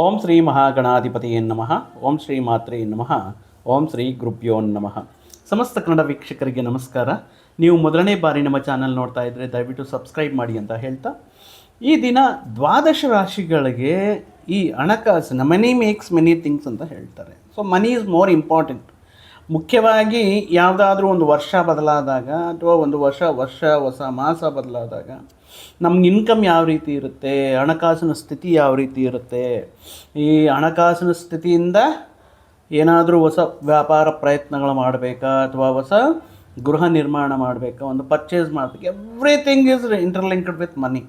ಓಂ ಶ್ರೀ ಮಹಾಗಣಾಧಿಪತಿಯೇ ನಮಃ. ಓಂ ಶ್ರೀ ಮಾತ್ರೇ ನಮಃ. ಓಂ ಶ್ರೀ ಗುರುಭ್ಯೋ ನಮಃ. ಸಮಸ್ತ ಕನ್ನಡ ವೀಕ್ಷಕರಿಗೆ ನಮಸ್ಕಾರ. ನೀವು ಮೊದಲನೇ ಬಾರಿ ನಮ್ಮ ಚಾನಲ್ ನೋಡ್ತಾ ಇದ್ದರೆ ದಯವಿಟ್ಟು ಸಬ್ಸ್ಕ್ರೈಬ್ ಮಾಡಿ ಅಂತ ಹೇಳ್ತಾ. ಈ ದಿನ ದ್ವಾದಶ ರಾಶಿಗಳಿಗೆ ಈ ಹಣಕಾಸಿನ ಮನಿ ಮೇಕ್ಸ್ ಮೆನಿ ಥಿಂಗ್ಸ್ ಅಂತ ಹೇಳ್ತಾರೆ. So money is more important ಮುಖ್ಯವಾಗಿ ಯಾವುದಾದ್ರೂ ಒಂದು ವರ್ಷ ಬದಲಾದಾಗ ಅಥವಾ ಒಂದು ವರ್ಷ ವರ್ಷ, ಹೊಸ ಮಾಸ ಬದಲಾದಾಗ ನಮ್ಗೆ ಇನ್ಕಮ್ ಯಾವ ರೀತಿ ಇರುತ್ತೆ, ಹಣಕಾಸಿನ ಸ್ಥಿತಿ ಯಾವ ರೀತಿ ಇರುತ್ತೆ, ಈ ಹಣಕಾಸಿನ ಸ್ಥಿತಿಯಿಂದ ಏನಾದರೂ ಹೊಸ ವ್ಯಾಪಾರ ಪ್ರಯತ್ನಗಳು ಮಾಡಬೇಕಾ ಅಥವಾ ಹೊಸ ಗೃಹ ನಿರ್ಮಾಣ ಮಾಡಬೇಕಾ, ಒಂದು ಪರ್ಚೇಸ್ ಮಾಡಬೇಕು everything is interlinked with money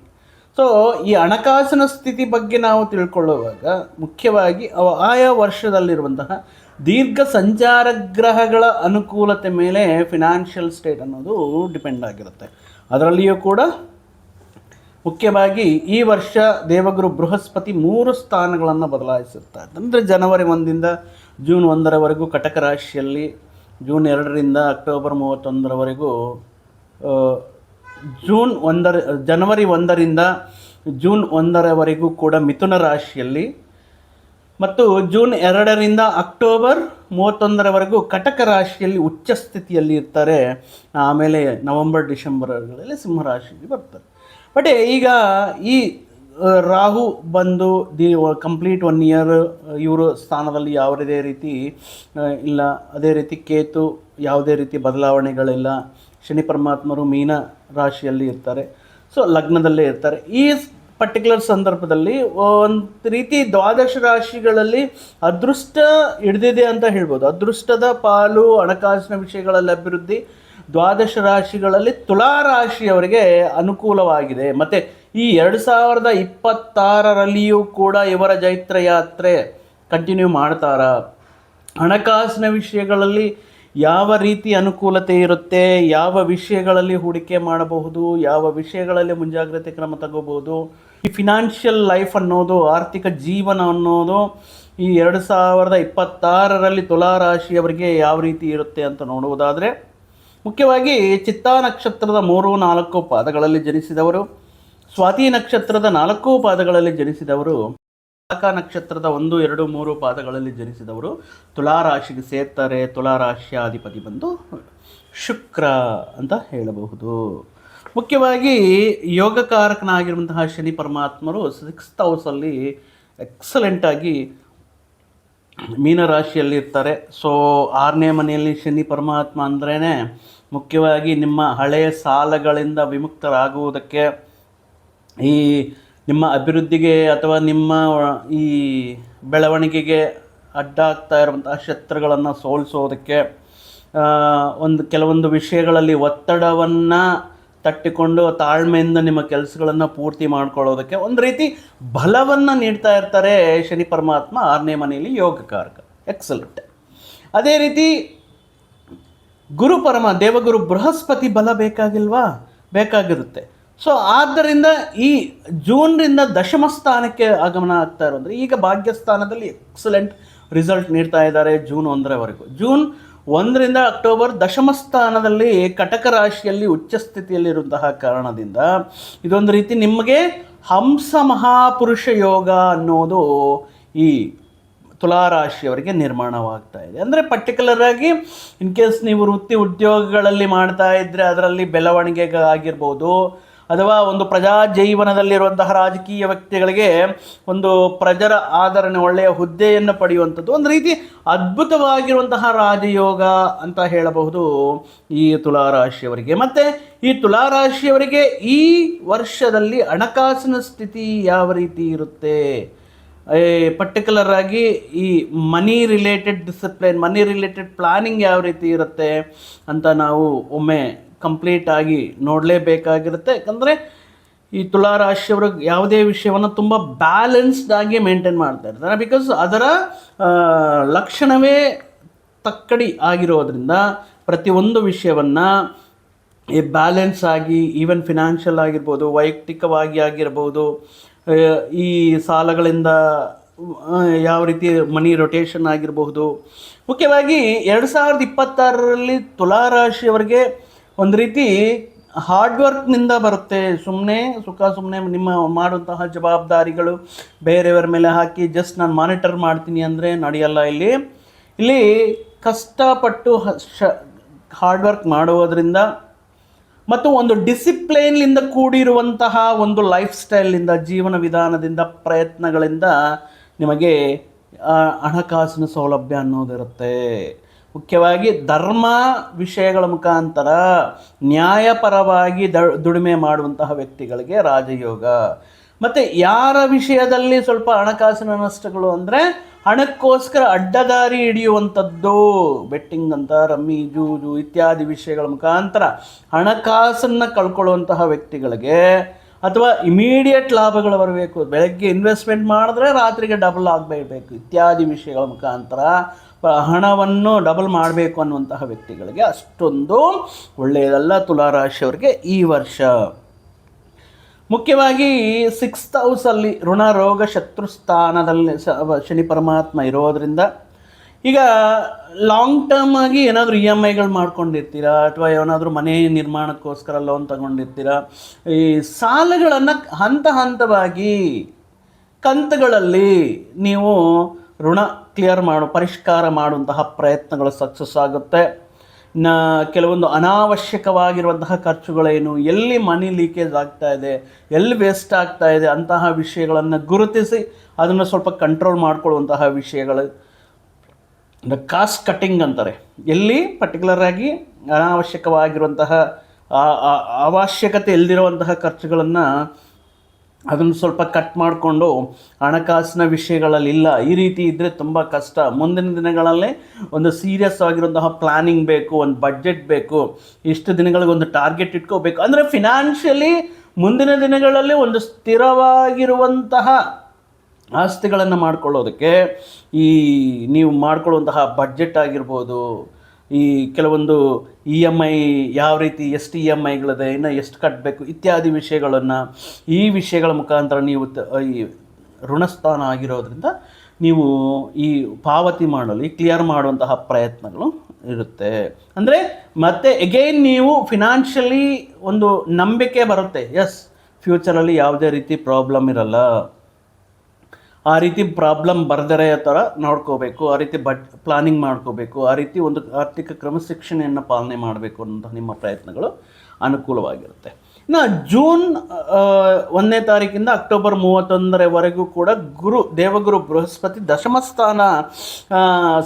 so ಈ ಹಣಕಾಸಿನ ಸ್ಥಿತಿ ಬಗ್ಗೆ ನಾವು ತಿಳ್ಕೊಳ್ಳುವಾಗ ಮುಖ್ಯವಾಗಿ ಆಯಾ ವರ್ಷದಲ್ಲಿರುವಂತಹ ದೀರ್ಘ ಸಂಚಾರ ಗ್ರಹಗಳ ಅನುಕೂಲತೆ ಮೇಲೆ ಫಿನಾನ್ಷಿಯಲ್ ಸ್ಟೇಟ್ ಅನ್ನೋದು ಡಿಪೆಂಡ್ ಆಗಿರುತ್ತೆ. ಅದರಲ್ಲಿಯೂ ಕೂಡ ಮುಖ್ಯವಾಗಿ ಈ ವರ್ಷ ದೇವಗುರು ಬೃಹಸ್ಪತಿ ಮೂರು ಸ್ಥಾನಗಳನ್ನು ಬದಲಾಯಿಸುತ್ತಾರೆ ಅಂದರೆ ಜನವರಿ ಒಂದಿಂದ ಜೂನ್ ಒಂದರವರೆಗೂ ಕಟಕ ರಾಶಿಯಲ್ಲಿ, ಜೂನ್ ಎರಡರಿಂದ ಅಕ್ಟೋಬರ್ ಮೂವತ್ತೊಂದರವರೆಗೂ ಜೂನ್ ಒಂದರ, ಜನವರಿ ಒಂದರಿಂದ ಜೂನ್ ಒಂದರವರೆಗೂ ಕೂಡ ಮಿಥುನ ರಾಶಿಯಲ್ಲಿ ಮತ್ತು ಜೂನ್ ಎರಡರಿಂದ ಅಕ್ಟೋಬರ್ ಮೂವತ್ತೊಂದರವರೆಗೂ ಕಟಕ ರಾಶಿಯಲ್ಲಿ ಉಚ್ಚ ಸ್ಥಿತಿಯಲ್ಲಿ ಇರ್ತಾರೆ. ಆಮೇಲೆ ನವೆಂಬರ್, ಡಿಸೆಂಬರ್ಗಳಲ್ಲಿ ಸಿಂಹರಾಶಿಗೆ ಬರ್ತಾರೆ. ಬಟ್ ಈಗ ಈ ರಾಹು ಬಂದು ದಿ ಕಂಪ್ಲೀಟ್ ಒನ್ ಇಯರ್, ಇವರು ಸ್ಥಾನದಲ್ಲಿ ಯಾವುದೇ ರೀತಿ ಇಲ್ಲ. ಅದೇ ರೀತಿ ಕೇತು ಯಾವುದೇ ರೀತಿ ಬದಲಾವಣೆಗಳಿಲ್ಲ. ಶನಿ ಪರಮಾತ್ಮರು ಮೀನ ರಾಶಿಯಲ್ಲಿ ಇರ್ತಾರೆ. ಸೊ ಲಗ್ನದಲ್ಲೇ ಇರ್ತಾರೆ. ಈ ಪರ್ಟಿಕ್ಯುಲರ್ ಸಂದರ್ಭದಲ್ಲಿ ಒಂದು ರೀತಿ ದ್ವಾದಶ ರಾಶಿಗಳಲ್ಲಿ ಅದೃಷ್ಟ ಹಿಡಿದಿದೆ ಅಂತ ಹೇಳ್ಬೋದು. ಅದೃಷ್ಟದ ಪಾಲು, ಹಣಕಾಸಿನ ವಿಷಯಗಳಲ್ಲಿ ಅಭಿವೃದ್ಧಿ, ದ್ವಾದಶ ರಾಶಿಗಳಲ್ಲಿ ತುಲಾ ರಾಶಿಯವರಿಗೆ ಅನುಕೂಲವಾಗಿದೆ. ಮತ್ತು ಈ ಎರಡು ಸಾವಿರದ ಇಪ್ಪತ್ತಾರರಲ್ಲಿಯೂ ಕೂಡ ಇವರ ಜೈತ್ರ ಯಾತ್ರೆ ಕಂಟಿನ್ಯೂ ಮಾಡ್ತಾರ? ಹಣಕಾಸಿನ ವಿಷಯಗಳಲ್ಲಿ ಯಾವ ರೀತಿ ಅನುಕೂಲತೆ ಇರುತ್ತೆ, ಯಾವ ವಿಷಯಗಳಲ್ಲಿ ಹೂಡಿಕೆ ಮಾಡಬಹುದು, ಯಾವ ವಿಷಯಗಳಲ್ಲಿ ಮುಂಜಾಗ್ರತೆ ಕ್ರಮ ತಗೋಬಹುದು, ಈ ಫಿನಾನ್ಷಿಯಲ್ ಲೈಫ್ ಅನ್ನೋದು, ಆರ್ಥಿಕ ಜೀವನ ಅನ್ನೋದು ಈ ಎರಡು ಸಾವಿರದ ಇಪ್ಪತ್ತಾರರಲ್ಲಿ ತುಲಾರಾಶಿಯವರಿಗೆ ಯಾವ ರೀತಿ ಇರುತ್ತೆ ಅಂತ ನೋಡುವುದಾದರೆ, ಮುಖ್ಯವಾಗಿ ಚಿತ್ತಾ ನಕ್ಷತ್ರದ ಮೂರು, ನಾಲ್ಕು ಪಾದಗಳಲ್ಲಿ ಜನಿಸಿದವರು, ಸ್ವಾತಿ ನಕ್ಷತ್ರದ ನಾಲ್ಕು ಪಾದಗಳಲ್ಲಿ ಜನಿಸಿದವರು ಕಾಕ ನಕ್ಷತ್ರದ ಒಂದು, ಎರಡು, ಮೂರು ಪಾದಗಳಲ್ಲಿ ಜನಿಸಿದವರು ತುಲಾರಾಶಿಗೆ ಸೇರ್ತಾರೆ. ತುಲಾ ರಾಶಿಯ ಅಧಿಪತಿ ಬಂದು ಶುಕ್ರ ಅಂತ ಹೇಳಬಹುದು. ಮುಖ್ಯವಾಗಿ ಯೋಗಕಾರಕನಾಗಿರುವಂತಹ ಶನಿ ಪರಮಾತ್ಮರು ಸಿಕ್ಸ್ತ್ ಹೌಸಲ್ಲಿ ಎಕ್ಸಲೆಂಟಾಗಿ ಮೀನರಾಶಿಯಲ್ಲಿ ಇರ್ತಾರೆ. ಸೊ ಆರನೇ ಮನೆಯಲ್ಲಿ ಶನಿ ಪರಮಾತ್ಮ ಅಂದ್ರೇ ಮುಖ್ಯವಾಗಿ ನಿಮ್ಮ ಹಳೆಯ ಸಾಲಗಳಿಂದ ವಿಮುಕ್ತರಾಗುವುದಕ್ಕೆ ಈ ನಿಮ್ಮ ಅಭಿವೃದ್ಧಿಗೆ ಅಥವಾ ನಿಮ್ಮ ಈ ಬೆಳವಣಿಗೆಗೆ ಅಡ್ಡಾಗ್ತಾ ಇರುವಂತಹ ಶತ್ರುಗಳನ್ನು ಸೋಲಿಸೋದಕ್ಕೆ ಒಂದು ಕೆಲವೊಂದು ವಿಷಯಗಳಲ್ಲಿ ಒತ್ತಡವನ್ನು ತಟ್ಟಿಕೊಂಡು ತಾಳ್ಮೆಯಿಂದ ನಿಮ್ಮ ಕೆಲಸಗಳನ್ನು ಪೂರ್ತಿ ಮಾಡ್ಕೊಳ್ಳೋದಕ್ಕೆ ಒಂದು ರೀತಿ ಬಲವನ್ನು ನೀಡ್ತಾ ಇರ್ತಾರೆ ಶನಿ ಪರಮಾತ್ಮ ಆರನೇ ಮನೆಯಲ್ಲಿ ಯೋಗಕಾರಕ ಎಕ್ಸಲೆಂಟ್ ಅದೇ ರೀತಿ ಗುರು ಪರಮ ದೇವಗುರು ಬೃಹಸ್ಪತಿ ಬಲ ಬೇಕಾಗಿಲ್ವಾ? ಬೇಕಾಗಿರುತ್ತೆ. ಸೊ ಆದ್ದರಿಂದ ಈ ಜೂನ್ರಿಂದ ದಶಮ ಸ್ಥಾನಕ್ಕೆ ಆಗಮನ ಆಗ್ತಾ ಇರೋದ್ರೆ ಈಗ ಭಾಗ್ಯಸ್ಥಾನದಲ್ಲಿ ಎಕ್ಸಲೆಂಟ್ ರಿಸಲ್ಟ್ ನೀಡ್ತಾ ಇದ್ದಾರೆ ಜೂನ್ ಒಂದರವರೆಗೂ. ಜೂನ್ ಒಂದರಿಂದ ಅಕ್ಟೋಬರ್ ದಶಮ ಸ್ಥಾನದಲ್ಲಿ ಕಟಕ ರಾಶಿಯಲ್ಲಿ ಉಚ್ಚ ಸ್ಥಿತಿಯಲ್ಲಿರುವಂತಹ ಕಾರಣದಿಂದ ಇದೊಂದು ರೀತಿ ನಿಮಗೆ ಹಂಸ ಮಹಾಪುರುಷ ಯೋಗ ಅನ್ನೋದು ಈ ತುಲಾರಾಶಿಯವರಿಗೆ ನಿರ್ಮಾಣವಾಗ್ತಾ ಇದೆ. ಅಂದರೆ ಪರ್ಟಿಕ್ಯುಲರ್ ಆಗಿ ಇನ್ ಕೇಸ್ ನೀವು ವೃತ್ತಿ ಉದ್ಯೋಗಗಳಲ್ಲಿ ಮಾಡ್ತಾ ಇದ್ದರೆ ಅದರಲ್ಲಿ ಬೆಳವಣಿಗೆ ಆಗಿರ್ಬೋದು ಅಥವಾ ಒಂದು ಪ್ರಜಾ ಜೀವನದಲ್ಲಿರುವಂತಹ ರಾಜಕೀಯ ವ್ಯಕ್ತಿಗಳಿಗೆ ಒಂದು ಪ್ರಜರ ಆಧರಣೆ ಒಳ್ಳೆಯ ಹುದ್ದೆಯನ್ನು ಪಡೆಯುವಂಥದ್ದು, ಒಂದು ರೀತಿ ಅದ್ಭುತವಾಗಿರುವಂತಹ ರಾಜಯೋಗ ಅಂತ ಹೇಳಬಹುದು ಈ ತುಲಾರಾಶಿಯವರಿಗೆ. ಮತ್ತು ಈ ತುಲಾರಾಶಿಯವರಿಗೆ ಈ ವರ್ಷದಲ್ಲಿ ಹಣಕಾಸಿನ ಸ್ಥಿತಿ ಯಾವ ರೀತಿ ಇರುತ್ತೆ? ಪರ್ಟಿಕ್ಯುಲರ್ ಆಗಿ ಈ money related discipline money related planning ಯಾವ ರೀತಿ ಇರುತ್ತೆ ಅಂತ ನಾವು ಒಮ್ಮೆ ಕಂಪ್ಲೀಟ್ ಆಗಿ ನೋಡಲೇಬೇಕಾಗಿರುತ್ತೆ. ಯಾಕಂದರೆ ಈ ತುಲಾರಾಶಿಯವರು ಯಾವುದೇ ವಿಷಯವನ್ನು ತುಂಬ ಬ್ಯಾಲೆನ್ಸ್ಡ್ ಆಗಿ ಮೇಂಟೈನ್ ಮಾಡ್ತಾ ಇರ್ತಾರೆ. ಬಿಕಾಸ್ ಅದರ ಲಕ್ಷಣವೇ ತಕ್ಕಡಿ ಆಗಿರೋದ್ರಿಂದ ಪ್ರತಿಯೊಂದು ವಿಷಯವನ್ನು ಈ ಬ್ಯಾಲೆನ್ಸ್ ಆಗಿ ಈವನ್ ಫಿನಾನ್ಷಿಯಲ್ ಆಗಿರ್ಬೋದು, ವೈಯಕ್ತಿಕವಾಗಿ ಆಗಿರ್ಬೋದು ಈ ಸಾಲಗಳಿಂದ ಯಾವ ರೀತಿ ಮನಿ ರೊಟೇಷನ್ ಆಗಿರಬಹುದು. ಮುಖ್ಯವಾಗಿ ಎರಡು ಸಾವಿರದ ಇಪ್ಪತ್ತಾರರಲ್ಲಿ ತುಲಾರಾಶಿಯವರಿಗೆ ಒಂದು ರೀತಿ ಹಾರ್ಡ್ ವರ್ಕ್ನಿಂದ ಬರುತ್ತೆ. ಸುಮ್ಮನೆ ಸುಖ ಸುಮ್ಮನೆ ನಿಮ್ಮ ಮಾಡುವಂತಹ ಜವಾಬ್ದಾರಿಗಳು ಬೇರೆಯವರ ಮೇಲೆ ಹಾಕಿ ಜಸ್ಟ್ ನಾನು ಮಾನಿಟರ್ ಮಾಡ್ತೀನಿ ಅಂದರೆ ನಡೆಯಲ್ಲ ಇಲ್ಲಿ. ಇಲ್ಲಿ ಕಷ್ಟಪಟ್ಟು ಶ ಹಾರ್ಡ್ ವರ್ಕ್ ಮಾಡುವುದರಿಂದ ಮತ್ತು ಒಂದು ಡಿಸಿಪ್ಲೈನ್ಲಿಂದ ಕೂಡಿರುವಂತಹ ಒಂದು ಲೈಫ್ ಸ್ಟೈಲ್ನಿಂದ ಜೀವನ ವಿಧಾನದಿಂದ, ಪ್ರಯತ್ನಗಳಿಂದ ನಿಮಗೆ ಹಣಕಾಸಿನ ಸೌಲಭ್ಯ ಅನ್ನೋದಿರುತ್ತೆ. ಮುಖ್ಯವಾಗಿ ಧರ್ಮ ವಿಷಯಗಳ ಮುಖಾಂತರ ನ್ಯಾಯಪರವಾಗಿ ದ ದುಡಿಮೆ ಮಾಡುವಂತಹ ವ್ಯಕ್ತಿಗಳಿಗೆ ರಾಜಯೋಗ. ಮತ್ತು ಯಾರ ವಿಷಯದಲ್ಲಿ ಸ್ವಲ್ಪ ಹಣಕಾಸಿನ ನಷ್ಟಗಳು ಅಂದರೆ ಹಣಕ್ಕೋಸ್ಕರ ಅಡ್ಡದಾರಿ ಹಿಡಿಯುವಂಥದ್ದು, ಬೆಟ್ಟಿಂಗ್ ಅಂತ, ರಮ್ಮಿ, ಜೂಜು ಇತ್ಯಾದಿ ವಿಷಯಗಳ ಮುಖಾಂತರ ಹಣಕಾಸನ್ನು ಕಳ್ಕೊಳ್ಳುವಂತಹ ವ್ಯಕ್ತಿಗಳಿಗೆ ಅಥವಾ ಇಮಿಡಿಯೇಟ್ ಲಾಭಗಳು ಬರಬೇಕು. ಬೆಳಗ್ಗೆ ಇನ್ವೆಸ್ಟ್ಮೆಂಟ್ ಮಾಡಿದ್ರೆ ರಾತ್ರಿಗೆ ಡಬಲ್ ಆಗಬೇಕು. ಇತ್ಯಾದಿ ವಿಷಯಗಳ ಮುಖಾಂತರ ಹಣವನ್ನು ಡಬಲ್ ಮಾಡಬೇಕು ಅನ್ನುವಂತಹ ವ್ಯಕ್ತಿಗಳಿಗೆ ಅಷ್ಟೊಂದು ಒಳ್ಳೆಯದಲ್ಲ ತುಲಾರಾಶಿಯವರಿಗೆ ಈ ವರ್ಷ. ಮುಖ್ಯವಾಗಿ ಸಿಕ್ಸ್ತ್ ಹೌಸಲ್ಲಿ ಋಣ ರೋಗ ಶತ್ರು ಸ್ಥಾನದಲ್ಲಿ ಶನಿ ಪರಮಾತ್ಮ ಇರೋದರಿಂದ ಈಗ ಲಾಂಗ್ ಟರ್ಮ್ ಆಗಿ ಏನಾದರೂ ಇ ಎಂ ಐಗಳು ಮಾಡ್ಕೊಂಡಿರ್ತೀರಾ? ಅಥವಾ ಏನಾದರೂ ಮನೆ ನಿರ್ಮಾಣಕ್ಕೋಸ್ಕರ ಲೋನ್ ತಗೊಂಡಿರ್ತೀರಾ? ಈ ಸಾಲಗಳನ್ನು ಹಂತ ಹಂತವಾಗಿ ಕಂತುಗಳಲ್ಲಿ ನೀವು ಋಣ ಕ್ಲಿಯರ್ ಮಾಡು, ಪರಿಷ್ಕಾರ ಮಾಡುವಂತಹ ಪ್ರಯತ್ನಗಳು ಸಕ್ಸಸ್ ಆಗುತ್ತೆ. ನ ಕೆಲವೊಂದು ಅನಾವಶ್ಯಕವಾಗಿರುವಂತಹ ಖರ್ಚುಗಳೇನು, ಎಲ್ಲಿ ಮನಿ ಲೀಕೇಜ್ ಆಗ್ತಾ ಇದೆ, ಎಲ್ಲಿ ವೇಸ್ಟ್ ಆಗ್ತಾ ಇದೆ ಅಂತಹ ವಿಷಯಗಳನ್ನು ಗುರುತಿಸಿ ಅದನ್ನು ಸ್ವಲ್ಪ ಕಂಟ್ರೋಲ್ ಮಾಡಿಕೊಳ್ಳುವಂತಹ ವಿಷಯಗಳು. ಕಾಸ್ಟ್ ಕಟ್ಟಿಂಗ್ ಅಂತಾರೆ. ಎಲ್ಲಿ ಪರ್ಟಿಕ್ಯುಲರ್ ಆಗಿ ಅನಾವಶ್ಯಕವಾಗಿರುವಂತಹ ಅವಶ್ಯಕತೆ ಇಲ್ದಿರುವಂತಹ ಖರ್ಚುಗಳನ್ನು ಅದನ್ನು ಸ್ವಲ್ಪ ಕಟ್ ಮಾಡಿಕೊಂಡು ಹಣಕಾಸಿನ ವಿಷಯಗಳಲ್ಲಿ ಇಲ್ಲ, ಈ ರೀತಿ ಇದ್ದರೆ ತುಂಬ ಕಷ್ಟ. ಮುಂದಿನ ದಿನಗಳಲ್ಲಿ ಒಂದು ಸೀರಿಯಸ್ ಆಗಿರುವಂತಹ ಪ್ಲಾನಿಂಗ್ ಬೇಕು, ಒಂದು ಬಡ್ಜೆಟ್ ಬೇಕು, ಇಷ್ಟು ದಿನಗಳಿಗೆ ಒಂದು ಟಾರ್ಗೆಟ್ ಇಟ್ಕೋಬೇಕು. ಅಂದರೆ ಫಿನಾನ್ಷಿಯಲಿ ಮುಂದಿನ ದಿನಗಳಲ್ಲಿ ಒಂದು ಸ್ಥಿರವಾಗಿರುವಂತಹ ಆಸ್ತಿಗಳನ್ನು ಮಾಡ್ಕೊಳ್ಳೋದಕ್ಕೆ ಈ ನೀವು ಮಾಡ್ಕೊಳ್ಳುವಂತಹ ಬಡ್ಜೆಟ್ ಆಗಿರ್ಬೋದು ಈ ಕೆಲವೊಂದು ಇ ಎಂ ಐ ಯಾವ ರೀತಿ ಎಷ್ಟು ಇ ಎಂ ಐಗಳಿದೆ, ಇನ್ನು ಎಷ್ಟು ಕಟ್ಟಬೇಕು ಇತ್ಯಾದಿ ವಿಷಯಗಳನ್ನು ಈ ವಿಷಯಗಳ ಮುಖಾಂತರ ನೀವು ಈ ಋಣಸ್ಥಾನ ಆಗಿರೋದ್ರಿಂದ ನೀವು ಈ ಪಾವತಿ ಮಾಡಲು ಕ್ಲಿಯರ್ ಮಾಡುವಂತಹ ಪ್ರಯತ್ನಗಳು ಇರುತ್ತೆ. ಅಂದರೆ ಮತ್ತೆ ಎಗೈನ್ ನೀವು ಫಿನಾನ್ಷಿಯಲಿ ಒಂದು ನಂಬಿಕೆ ಬರುತ್ತೆ. ಎಸ್ ಫ್ಯೂಚರಲ್ಲಿ ಯಾವುದೇ ರೀತಿ ಪ್ರಾಬ್ಲಮ್ ಇರಲ್ಲ. ಆ ರೀತಿ ಪ್ರಾಬ್ಲಮ್ ಬರದರೆ ಥರ ನೋಡ್ಕೋಬೇಕು, ಆ ರೀತಿ ಬಡ್ ಪ್ಲಾನಿಂಗ್ ಮಾಡ್ಕೋಬೇಕು, ಆ ರೀತಿ ಒಂದು ಆರ್ಥಿಕ ಕ್ರಮಶಿಕ್ಷಣೆಯನ್ನು ಪಾಲನೆ ಮಾಡಬೇಕು ಅಂತ ನಿಮ್ಮ ಪ್ರಯತ್ನಗಳು ಅನುಕೂಲವಾಗಿರುತ್ತೆ. ಇನ್ನು ಜೂನ್ ಒಂದನೇ ತಾರೀಕಿಂದ ಅಕ್ಟೋಬರ್ ಮೂವತ್ತೊಂದರವರೆಗೂ ಕೂಡ ಗುರು, ದೇವಗುರು ಬೃಹಸ್ಪತಿ ದಶಮಸ್ಥಾನ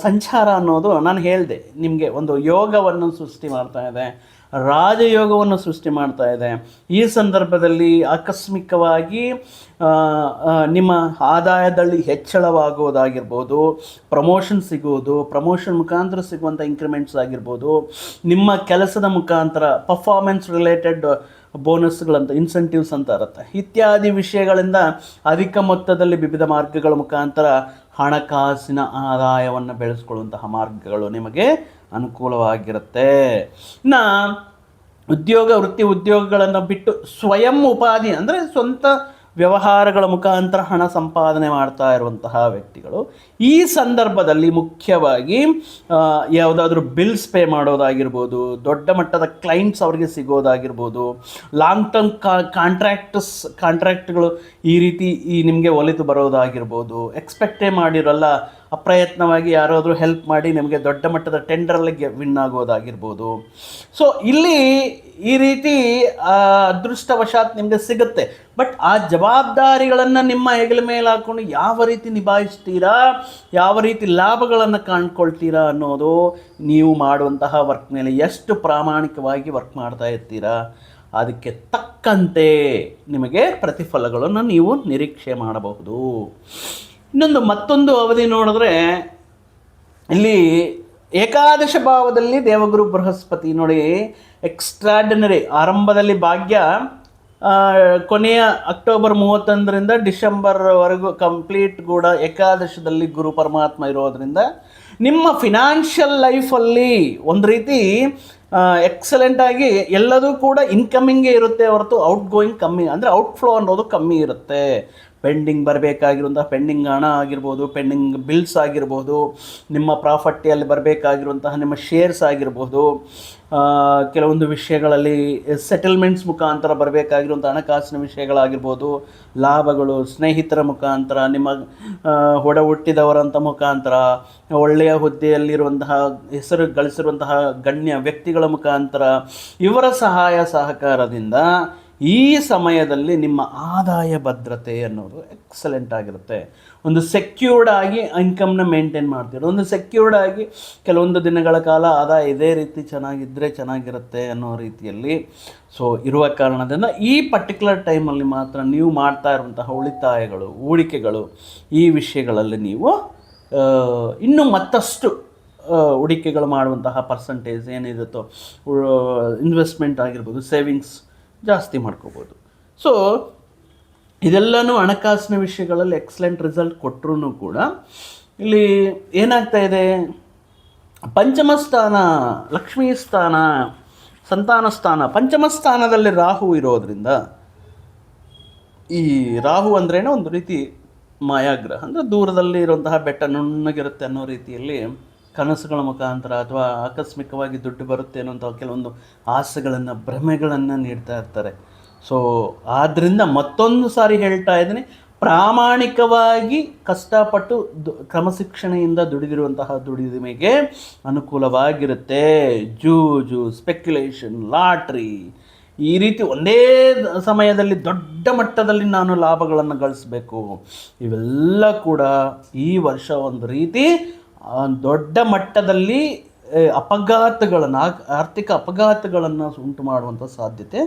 ಸಂಚಾರ ಅನ್ನೋದು ನಾನು ಹೇಳಿದೆ, ನಿಮಗೆ ಒಂದು ಯೋಗವನ್ನು ಸೃಷ್ಟಿ ಮಾಡ್ತಾ ಇದೆ. ರಾಜಯೋಗವನ್ನು ಸೃಷ್ಟಿ ಮಾಡ್ತಾ ಇದೆ. ಈ ಸಂದರ್ಭದಲ್ಲಿ ಆಕಸ್ಮಿಕವಾಗಿ ನಿಮ್ಮ ಆದಾಯದಲ್ಲಿ ಹೆಚ್ಚಳವಾಗುವುದಾಗಿರ್ಬೋದು ಪ್ರಮೋಷನ್ ಸಿಗುವುದು ಪ್ರಮೋಷನ್ ಮುಖಾಂತರ ಸಿಗುವಂಥ ಇನ್ಕ್ರಿಮೆಂಟ್ಸ್ ಆಗಿರ್ಬೋದು, ನಿಮ್ಮ ಕೆಲಸದ ಮುಖಾಂತರ ಪರ್ಫಾರ್ಮೆನ್ಸ್ ರಿಲೇಟೆಡ್ ಬೋನಸ್ಗಳಂತ ಇನ್ಸೆಂಟಿವ್ಸ್ ಅಂತ ಇರುತ್ತೆ. ಇತ್ಯಾದಿ ವಿಷಯಗಳಿಂದ ಅಧಿಕ ಮೊತ್ತದಲ್ಲಿ ವಿವಿಧ ಮಾರ್ಗಗಳ ಮುಖಾಂತರ ಹಣಕಾಸಿನ ಆದಾಯವನ್ನು ಬೆಳೆಸ್ಕೊಳ್ಳುವಂತಹ ಮಾರ್ಗಗಳು ನಿಮಗೆ ಅನುಕೂಲವಾಗಿರುತ್ತೆ. ಇನ್ನು ಉದ್ಯೋಗ, ವೃತ್ತಿ ಉದ್ಯೋಗಗಳನ್ನು ಬಿಟ್ಟು ಸ್ವಯಂ ಉಪಾಧಿ ಅಂದರೆ ಸ್ವಂತ ವ್ಯವಹಾರಗಳ ಮುಖಾಂತರ ಹಣ ಸಂಪಾದನೆ ಮಾಡ್ತಾ ಇರುವಂತಹ ವ್ಯಕ್ತಿಗಳು. ಈ ಸಂದರ್ಭದಲ್ಲಿ ಮುಖ್ಯವಾಗಿ ಯಾವುದಾದ್ರೂ ಬಿಲ್ಸ್ ಪೇ ಮಾಡೋದಾಗಿರ್ಬೋದು, ದೊಡ್ಡ ಮಟ್ಟದ ಕ್ಲೈಂಟ್ಸ್ ಅವರಿಗೆ ಸಿಗೋದಾಗಿರ್ಬೋದು ಲಾಂಗ್ ಟರ್ಮ್ ಕಾಂಟ್ರಾಕ್ಟ್ಸ್ ಕಾಂಟ್ರಾಕ್ಟ್ಗಳು ಈ ರೀತಿ ಈ ನಿಮಗೆ ಒಲಿತು ಬರೋದಾಗಿರ್ಬೋದು ಎಕ್ಸ್ಪೆಕ್ಟೇ ಮಾಡಿರಲ್ಲ ಅಪ್ರಯತ್ನವಾಗಿ ಯಾರಾದರೂ ಹೆಲ್ಪ್ ಮಾಡಿ ನಿಮಗೆ ದೊಡ್ಡ ಮಟ್ಟದ ಟೆಂಡರಲ್ಲಿ ವಿನ್ ಆಗೋದಾಗಿರ್ಬೋದು. ಸೊ ಇಲ್ಲಿ ಈ ರೀತಿ ಅದೃಷ್ಟವಶಾತ್ ನಿಮಗೆ ಸಿಗುತ್ತೆ. ಬಟ್ ಆ ಜವಾಬ್ದಾರಿಗಳನ್ನು ನಿಮ್ಮ ಹೆಗಲ ಮೇಲೆ ಹಾಕ್ಕೊಂಡು ಯಾವ ರೀತಿ ನಿಭಾಯಿಸ್ತೀರಾ, ಯಾವ ರೀತಿ ಲಾಭಗಳನ್ನು ಕಾಣ್ಕೊಳ್ತೀರಾ ಅನ್ನೋದು ನೀವು ಮಾಡುವಂತಹ ವರ್ಕ್ ಮೇಲೆ ಎಷ್ಟು ಪ್ರಾಮಾಣಿಕವಾಗಿ ವರ್ಕ್ ಮಾಡ್ತಾ ಇರ್ತೀರಾ, ಅದಕ್ಕೆ ತಕ್ಕಂತೆ ನಿಮಗೆ ಪ್ರತಿಫಲಗಳನ್ನು ನೀವು ನಿರೀಕ್ಷೆ ಮಾಡಬಹುದು. ಇನ್ನೊಂದು ಮತ್ತೊಂದು ಅವಧಿ ನೋಡಿದ್ರೆ, ಇಲ್ಲಿ ಏಕಾದಶ ಭಾವದಲ್ಲಿ ದೇವಗುರು ಬೃಹಸ್ಪತಿ. ನೋಡಿ ಎಕ್ಸ್ಟ್ರಾರ್ಡಿನರಿ ಆರಂಭದಲ್ಲಿ ಭಾಗ್ಯ ಕೊನೆಯ ಅಕ್ಟೋಬರ್ ಮೂವತ್ತೊಂದರಿಂದ ಡಿಸೆಂಬರ್ವರೆಗೂ ಕಂಪ್ಲೀಟ್ ಕೂಡ ಏಕಾದಶದಲ್ಲಿ ಗುರು ಪರಮಾತ್ಮ ಇರೋದರಿಂದ, ನಿಮ್ಮ ಫಿನಾನ್ಷಿಯಲ್ ಲೈಫಲ್ಲಿ ಒಂದು ರೀತಿ ಎಕ್ಸಲೆಂಟ್ ಆಗಿ ಎಲ್ಲದೂ ಕೂಡ ಇನ್ಕಮಿಂಗೇ ಇರುತ್ತೆ ಹೊರತು ಔಟ್ ಗೋಯಿಂಗ್ ಕಮ್ಮಿ, ಅಂದರೆ ಔಟ್ಫ್ಲೋ ಅನ್ನೋದು ಕಮ್ಮಿ ಇರುತ್ತೆ. ಪೆಂಡಿಂಗ್ ಬರಬೇಕಾಗಿರುವಂಥ ಪೆಂಡಿಂಗ್ ಹಣ ಆಗಿರ್ಬೋದು ಪೆಂಡಿಂಗ್ ಬಿಲ್ಸ್ ಆಗಿರ್ಬೋದು, ನಿಮ್ಮ ಪ್ರಾಪರ್ಟಿಯಲ್ಲಿ ಬರಬೇಕಾಗಿರುವಂತಹ ನಿಮ್ಮ ಶೇರ್ಸ್ ಆಗಿರ್ಬೋದು ಕೆಲವೊಂದು ವಿಷಯಗಳಲ್ಲಿ ಸೆಟಲ್ಮೆಂಟ್ಸ್ ಮುಖಾಂತರ ಬರಬೇಕಾಗಿರುವಂಥ ಹಣಕಾಸಿನ ವಿಷಯಗಳಾಗಿರ್ಬೋದು, ಲಾಭಗಳು, ಸ್ನೇಹಿತರ ಮುಖಾಂತರ, ನಿಮ್ಮ ಒಡ ಹುಟ್ಟಿದವರಂಥ ಮುಖಾಂತರ, ಒಳ್ಳೆಯ ಹುದ್ದೆಯಲ್ಲಿರುವಂತಹ ಹೆಸರು ಗಳಿಸಿರುವಂತಹ ಗಣ್ಯ ವ್ಯಕ್ತಿಗಳ ಮುಖಾಂತರ ಇವರ ಸಹಾಯ ಸಹಕಾರದಿಂದ ಈ ಸಮಯದಲ್ಲಿ ನಿಮ್ಮ ಆದಾಯ ಭದ್ರತೆ ಅನ್ನೋದು ಎಕ್ಸಲೆಂಟ್ ಆಗಿರುತ್ತೆ. ಒಂದು ಸೆಕ್ಯೂರ್ಡ್ ಆಗಿ ಇನ್ಕಮ್ನ ಮೇಂಟೈನ್ ಮಾಡ್ತೀರ. ಒಂದು ಸೆಕ್ಯೂರ್ಡ್ ಆಗಿ ಕೆಲವೊಂದು ದಿನಗಳ ಕಾಲ ಆದಾಯ ಇದೇ ರೀತಿ ಚೆನ್ನಾಗಿದ್ದರೆ ಚೆನ್ನಾಗಿರುತ್ತೆ ಅನ್ನೋ ರೀತಿಯಲ್ಲಿ. ಸೊ ಇರುವ ಕಾರಣದಿಂದ ಈ ಪರ್ಟಿಕ್ಯುಲರ್ ಟೈಮಲ್ಲಿ ಮಾತ್ರ ನೀವು ಮಾಡ್ತಾ ಇರುವಂತಹ ಉಳಿತಾಯಗಳು, ಹೂಡಿಕೆಗಳು ಈ ವಿಷಯಗಳಲ್ಲಿ ನೀವು ಇನ್ನೂ ಮತ್ತಷ್ಟು ಹೂಡಿಕೆಗಳು ಮಾಡುವಂತಹ ಪರ್ಸಂಟೇಜ್ ಏನಿರುತ್ತೋ ಇನ್ವೆಸ್ಟ್ಮೆಂಟ್ ಆಗಿರ್ಬೋದು ಸೇವಿಂಗ್ಸ್ ಜಾಸ್ತಿ ಮಾಡ್ಕೋಬೋದು. ಸೊ ಇದೆಲ್ಲನೂ ಹಣಕಾಸಿನ ವಿಷಯಗಳಲ್ಲಿ ಎಕ್ಸಲೆಂಟ್ ರಿಸಲ್ಟ್ ಕೊಟ್ಟರು ಕೂಡ ಇಲ್ಲಿ ಏನಾಗ್ತಾ ಇದೆ? ಪಂಚಮ ಸ್ಥಾನ, ಲಕ್ಷ್ಮೀ ಸ್ಥಾನ, ಸಂತಾನ ಸ್ಥಾನ, ಪಂಚಮ ಸ್ಥಾನದಲ್ಲಿ ರಾಹು ಇರೋದ್ರಿಂದ ಈ ರಾಹು ಅಂದ್ರೇನೆ ಒಂದು ರೀತಿ ಮಾಯಾಗ್ರಹ, ಅಂದರೆ ದೂರದಲ್ಲಿ ಇರುವಂತಹ ಬೆಟ್ಟ ನುಣ್ಣಗಿರುತ್ತೆ ಅನ್ನೋ ರೀತಿಯಲ್ಲಿ ಕನಸುಗಳ ಮುಖಾಂತರ ಅಥವಾ ಆಕಸ್ಮಿಕವಾಗಿ ದುಡ್ಡು ಬರುತ್ತೆ ಅನ್ನೋಂಥ ಕೆಲವೊಂದು ಆಸೆಗಳನ್ನು, ಭ್ರಮೆಗಳನ್ನು ನೀಡ್ತಾ ಇರ್ತಾರೆ. ಸೊ ಆದ್ದರಿಂದ ಮತ್ತೊಂದು ಸಾರಿ ಹೇಳ್ತಾ ಇದ್ದೀನಿ, ಪ್ರಾಮಾಣಿಕವಾಗಿ ಕಷ್ಟಪಟ್ಟು ದು, ಕ್ರಮಶಿಕ್ಷಣೆಯಿಂದ ದುಡಿದಿರುವಂತಹ ದುಡಿಮೆಗೆ ಅನುಕೂಲವಾಗಿರುತ್ತೆ. ಜೂಜು ಸ್ಪೆಕ್ಯುಲೇಷನ್ ಲಾಟ್ರಿ ಈ ರೀತಿ ಒಂದೇ ಸಮಯದಲ್ಲಿ ದೊಡ್ಡ ಮಟ್ಟದಲ್ಲಿ ನಾನು ಲಾಭಗಳನ್ನು ಗಳಿಸಬೇಕು. ಇವೆಲ್ಲ ಕೂಡ ಈ ವರ್ಷ ಒಂದು ರೀತಿ ದೊಡ್ಡ ಮಟ್ಟದಲ್ಲಿ ಅಪಘಾತಗಳನ್ನು ಆರ್ಥಿಕ ಅಪಘಾತಗಳನ್ನು ಉಂಟು ಮಾಡುವಂಥ ಸಾಧ್ಯತೆ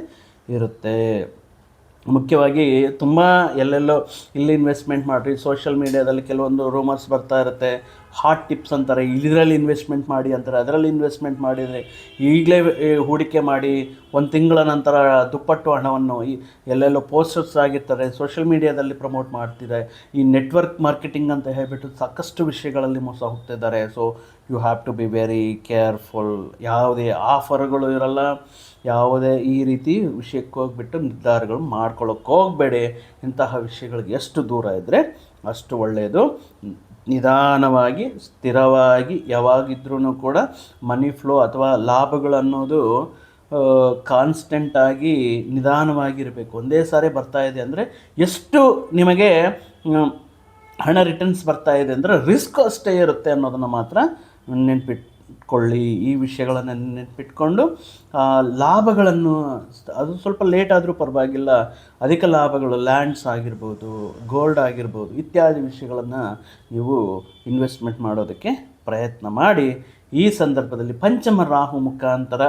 ಇರುತ್ತೆ. ಮುಖ್ಯವಾಗಿ ತುಂಬ ಎಲ್ಲೆಲ್ಲೋ ಇಲ್ಲಿ ಇನ್ವೆಸ್ಟ್ಮೆಂಟ್ ಮಾಡಿರಿ ಸೋಷಿಯಲ್ ಮೀಡ್ಯಾದಲ್ಲಿ ಕೆಲವೊಂದು ರೂಮರ್ಸ್ ಬರ್ತಾ ಇರುತ್ತೆ ಹಾಟ್ ಟಿಪ್ಸ್ ಅಂತಾರೆ, ಇದರಲ್ಲಿ ಇನ್ವೆಸ್ಟ್ಮೆಂಟ್ ಮಾಡಿ ಅಂತಾರೆ, ಅದರಲ್ಲಿ ಇನ್ವೆಸ್ಟ್ಮೆಂಟ್ ಮಾಡಿದರೆ ಈಗಲೇ ಹೂಡಿಕೆ ಮಾಡಿ, ಒಂದು ತಿಂಗಳ ನಂತರ ದುಪ್ಪಟ್ಟು ಹಣವನ್ನು ಈ ಎಲ್ಲೆಲ್ಲೋ ಪೋಸ್ಟರ್ಸ್ ಆಗಿರ್ತಾರೆ ಸೋಷಿಯಲ್ ಮೀಡ್ಯಾದಲ್ಲಿ ಪ್ರಮೋಟ್ ಮಾಡ್ತಿದ್ದಾರೆ ಈ ನೆಟ್ವರ್ಕ್ ಮಾರ್ಕೆಟಿಂಗ್ ಅಂತ ಹೇಳಿಬಿಟ್ಟು ಸಾಕಷ್ಟು ವಿಷಯಗಳಲ್ಲಿ ಮೋಸ ಹೋಗ್ತಿದ್ದಾರೆ. So you have to be very careful ಯಾವುದೇ ಆಫರ್ಗಳು ಇರಲ್ಲ. ಯಾವುದೇ ಈ ರೀತಿ ವಿಷಯಕ್ಕೆ ಹೋಗ್ಬಿಟ್ಟು ನಿರ್ಧಾರಗಳು ಮಾಡ್ಕೊಳ್ಳೋಕೆ ಹೋಗಬೇಡಿ. ಇಂತಹ ವಿಷಯಗಳಿಗೆ ಎಷ್ಟು ದೂರ ಇದ್ದರೆ ಅಷ್ಟು ಒಳ್ಳೆಯದು ನಿಧಾನವಾಗಿ, ಸ್ಥಿರವಾಗಿ ಯಾವಾಗಿದ್ರೂ ಕೂಡ ಮನಿ ಫ್ಲೋ ಅಥವಾ ಲಾಭಗಳು ಅನ್ನೋದು ಕಾನ್ಸ್ಟೆಂಟಾಗಿ ನಿಧಾನವಾಗಿರಬೇಕು. ಒಂದೇ ಸಾರಿ ಬರ್ತಾ ಇದೆ ಅಂದರೆ ಎಷ್ಟು ನಿಮಗೆ ಹಣ ರಿಟರ್ನ್ಸ್ ಬರ್ತಾ ಇದೆ ಅಂದರೆ ರಿಸ್ಕ್ ಅಷ್ಟೇ ಇರುತ್ತೆ ಅನ್ನೋದನ್ನು ಮಾತ್ರ ನೆನ್ಪಿಟ್ಕೊಳ್ಳಿ ಈ ವಿಷಯಗಳನ್ನು ನೆನಪಿಟ್ಕೊಂಡು ಲಾಭಗಳನ್ನು ಅದು ಸ್ವಲ್ಪ ಲೇಟ್ ಆದರೂ ಪರವಾಗಿಲ್ಲ. ಅಧಿಕ ಲಾಭಗಳು ಲ್ಯಾಂಡ್ಸ್ ಆಗಿರ್ಬೋದು ಗೋಲ್ಡ್ ಆಗಿರ್ಬೋದು, ಇತ್ಯಾದಿ ವಿಷಯಗಳನ್ನು ನೀವು ಇನ್ವೆಸ್ಟ್ಮೆಂಟ್ ಮಾಡೋದಕ್ಕೆ ಪ್ರಯತ್ನ ಮಾಡಿ. ಈ ಸಂದರ್ಭದಲ್ಲಿ ಪಂಚಮ ರಾಹು ಮುಖಾಂತರ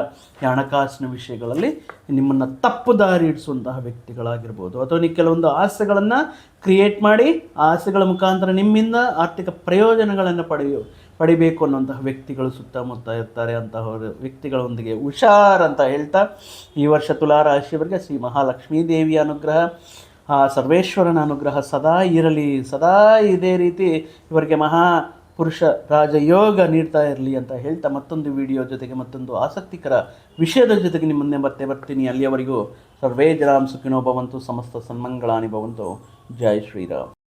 ಹಣಕಾಸಿನ ವಿಷಯಗಳಲ್ಲಿ ನಿಮ್ಮನ್ನು ತಪ್ಪು ದಾರಿ ಇಡಿಸುವಂತಹ ವ್ಯಕ್ತಿಗಳಾಗಿರ್ಬೋದು. ಅಥವಾ ನೀವು ಕೆಲವೊಂದು ಆಸೆಗಳನ್ನು ಕ್ರಿಯೇಟ್ ಮಾಡಿ, ಆಸೆಗಳ ಮುಖಾಂತರ ನಿಮ್ಮಿಂದ ಆರ್ಥಿಕ ಪ್ರಯೋಜನಗಳನ್ನು ಪಡೆಯೋ ಪಡಿಬೇಕು ಅನ್ನುವಂತಹ ವ್ಯಕ್ತಿಗಳು ಸುತ್ತಮುತ್ತ ಇರ್ತಾರೆ ಅಂತಹ ವ್ಯಕ್ತಿಗಳೊಂದಿಗೆ ಹುಷಾರ್ ಅಂತ ಹೇಳ್ತಾ ಈ ವರ್ಷ ತುಲಾರಾಶಿಯವರಿಗೆ ಶ್ರೀ ಮಹಾಲಕ್ಷ್ಮೀ ದೇವಿಯ ಅನುಗ್ರಹ, ಆ ಸರ್ವೇಶ್ವರನ ಅನುಗ್ರಹ ಸದಾ ಇರಲಿ, ಸದಾ ಇದೇ ರೀತಿ ಇವರಿಗೆ ಮಹಾ ಪುರುಷ ರಾಜಯೋಗ ನೀಡ್ತಾ ಇರಲಿ ಅಂತ ಹೇಳ್ತಾ ಮತ್ತೊಂದು ವಿಡಿಯೋ ಜೊತೆಗೆ ಮತ್ತೊಂದು ಆಸಕ್ತಿಕರ ವಿಷಯದ ಜೊತೆಗೆ ನಿಮ್ಮ ಮುಂದೆ ಮತ್ತೆ ಬರ್ತೀನಿ. ಅಲ್ಲಿಯವರೆಗೂ ಸರ್ವೇ ಜನಾಂ ಸುಖಿನೋ ಭವಂತು, ಸಮಸ್ತ ಸನ್ಮಂಗಳಾನಿ ಭವಂತು. ಜೈ ಶ್ರೀರಾಮ್.